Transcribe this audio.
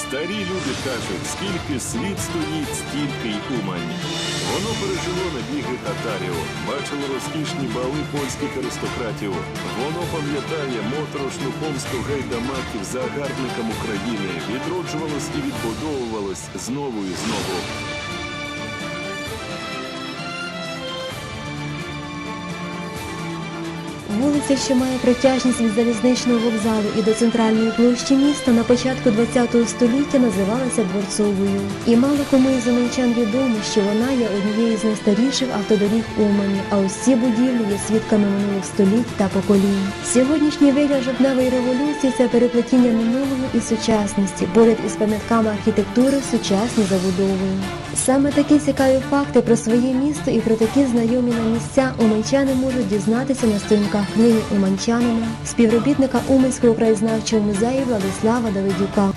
Старі люди кажуть, скільки світ стоїть, стільки й Умань. Воно пережило набіги татарів, бачило розкішні бали польських аристократів. Воно пам'ятає моторошну помсту гайдамаків загарбникам України, відроджувалось і відбудовувалось знову і знову. Вулиця, що має протяжність від залізничного вокзалу і до центральної площі міста, на початку ХХ століття називалася Дворцовою. І мало кому із уманчан відомо, що вона є однією з найстаріших автодоріг Умані, а ці будівлі є свідками минулих століть та поколінь. Сьогоднішній вигляд жовтневої революції це переплетіння минулого і сучасності, поряд із пам'ятками архітектури сучасні забудови. Саме такі цікаві факти про своє місто і про такі знайомі на місця уманчани можуть дізнатися на сторінках книги Уманчанина, співробітника Уманського краєзнавчого музею Владислава Давидюка.